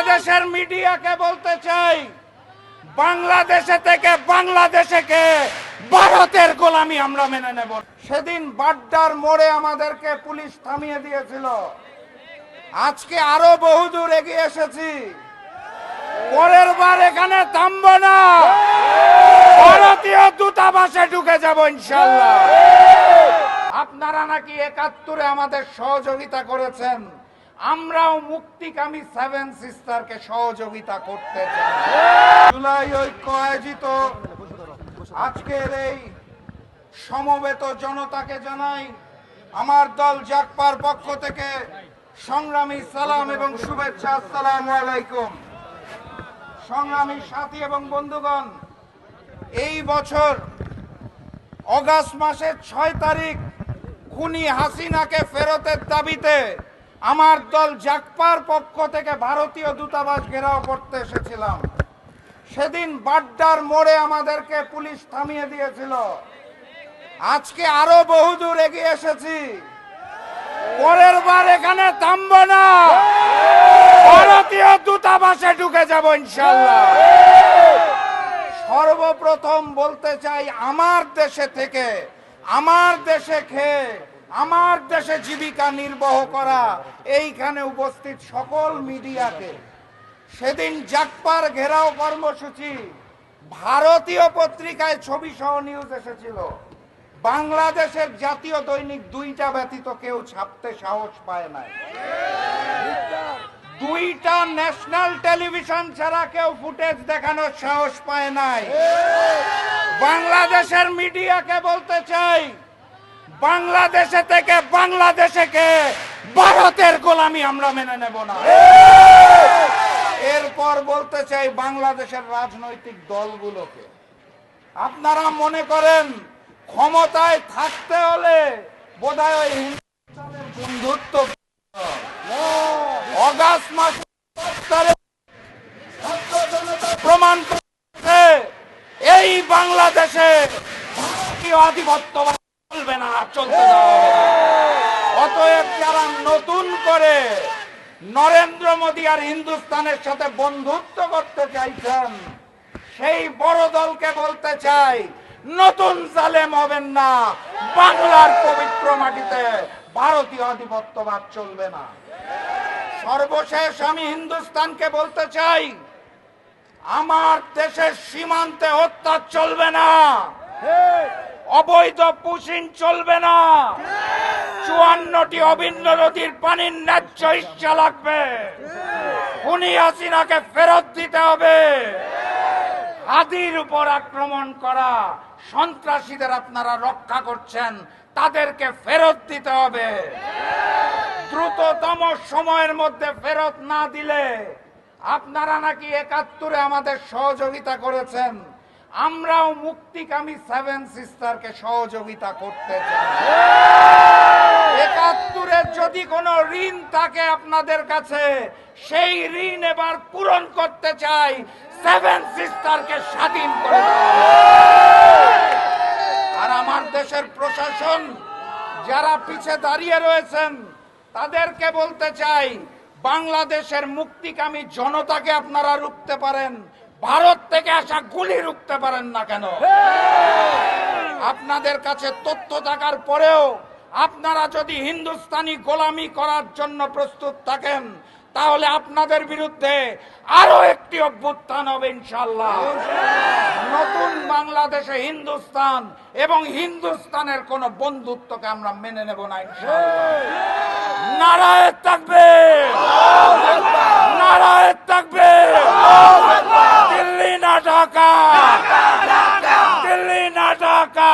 বাংলাদেশের মিডিয়াকে বলতে চাই, বাংলাদেশে থেকে বাংলাদেশে ভারতের গোলামি আমরা মেনে নেব। সেদিন বাড্ডার মোড়ে আমাদেরকে পুলিশ থামিয়ে দিয়েছিল। আজকে আরও বহুদূর এগিয়ে এসেছি। পরের বার এখানে থামবো না। ভারতীয় দূতাবাসে ঢুকে যাব ইনশাল্লাহ আপনারা নাকি একাত্তরে আমাদের সহযোগিতা করেছেন। আমরাও মুক্তিকামী সেভেন সিস্টারকে সহযোগিতা করতে চাই। জুলাই ঐক্য আয়োজিত। আজকের এই সমবেত জনতাকে জানাই, আমার দল জাকপার পক্ষ থেকে সংগ্রামী সালাম এবং শুভেচ্ছা, আসসালামু আলাইকুম। সংগ্রামী সাথী এবং বন্ধুগণ, এই বছর অগাস্ট মাসের ছয় তারিখ খুনি হাসিনাকে ফেরতের দাবিতে আমার দল জাকপার পক্ষ থেকে ভারতীয় দূতাবাস ঘেরাও করতে এসেছিলাম। সেদিন বাড্ডার মোড়ে আমাদেরকে পুলিশ থামিয়ে দিয়েছিল। আজকে আরও বহুদূর এগিয়ে এসেছি। পরের বার এখানে থামবো না। ভারতীয় দূতাবাসে ঢুকে যাব ইনশাল্লাহ সর্বপ্রথম বলতে চাই, আমার দেশে থেকে, আমার দেশে খেয়ে আমার দেশে জীবিকা নির্বাহ করা, এইখানে উপস্থিত সকল মিডিয়াকে। সেদিন জাকপার ঘেরাও কর্মসূচি, ভারতীয় পত্রিকায় ছবি সহ নিউজ এসেছিল। বাংলাদেশের জাতীয় দৈনিক দুইটা ব্যতীত কেউ ছাপতে সাহস পায় নাই। দুইটা ন্যাশনাল টেলিভিশন ছাড়া কেউ ফুটেজ দেখানোর সাহস পায় নাই। বাংলাদেশের মিডিয়াকে বলতে চাই বাংলাদেশে থেকে বাংলাদেশে কে ভারতের গোলামি আমরা মেনে নেব না। এরপর বলতে চাই বাংলাদেশের রাজনৈতিক দলগুলোকে। আপনারা মনে করেন ক্ষমতায় থাকতে হলে বোধহয় ওই হিন্দুস্তানের বন্ধুত্ব অগাস্ট মাস প্রমাণ এই বাংলাদেশে আধিপত্যবাদ চলবে না চলতে। অতএব যারা নতুন করে নরেন্দ্র মোদী আর হিন্দুস্তানের সাথে বন্ধুত্ব করতে চাইছেন, সেই বড় দলকে বলতে চাই, নতুন জালেম হবেন না, বাংলার পবিত্র মাটিতে ভারতীয় আধিপত্যবাদ চলবে না সর্বশেষ আমি হিন্দুস্তানকে বলতে চাই, আমার দেশের সীমান্তে হত্যা চলবে না অবৈধ পুশিন চলবে না। চুয়ান্নটি অভিন্ন নদীর পানির ন্যায্য ইচ্ছা লাগবে। খুনি হাসিনাকে ফেরত দিতে হবে। হাদির উপর আক্রমণ করা, সন্ত্রাসীদের আপনারা রক্ষা করছেন, তাদেরকে ফেরত দিতে হবে। দ্রুততম সময়ের মধ্যে ফেরত না দিলে আপনারা নাকি একাত্তরে আমাদের সহযোগিতা করেছেন। আমরাও মুক্তিকামী সেভেন সিস্টারকে সহযোগিতা করতে চাই। একাত্তরের যদি কোনো ঋণ থাকে আপনাদের কাছে, সেই ঋণ এবার পূরণ করতে চাই সেভেন সিস্টারকে স্বাধীন করে আর আমার দেশের প্রশাসন, যারা পিছে দাঁড়িয়ে রয়েছেন, তাদেরকে বলতে চাই, বাংলাদেশের মুক্তিকামী জনতাকে আপনারা রুখতে পারেন। ভারত থেকে আসা গুলি রুখতে পারেন না কেন? আপনাদের কাছে তথ্য থাকার পরেও আপনারা যদি হিন্দুস্তানি গোলামি করার জন্য প্রস্তুত থাকেন, তাহলে আপনাদের বিরুদ্ধে আরও একটি অভ্যুত্থান হবে ইনশাল্লাহ নতুন বাংলাদেশে হিন্দুস্তান এবং হিন্দুস্তানের কোন বন্ধুত্বকে আমরা মেনে নেব না ইনশাল্লাহ নারায় থাকবে। নারায় থাকবে দিল্লি না ঢাকা দিল্লি না ঢাকা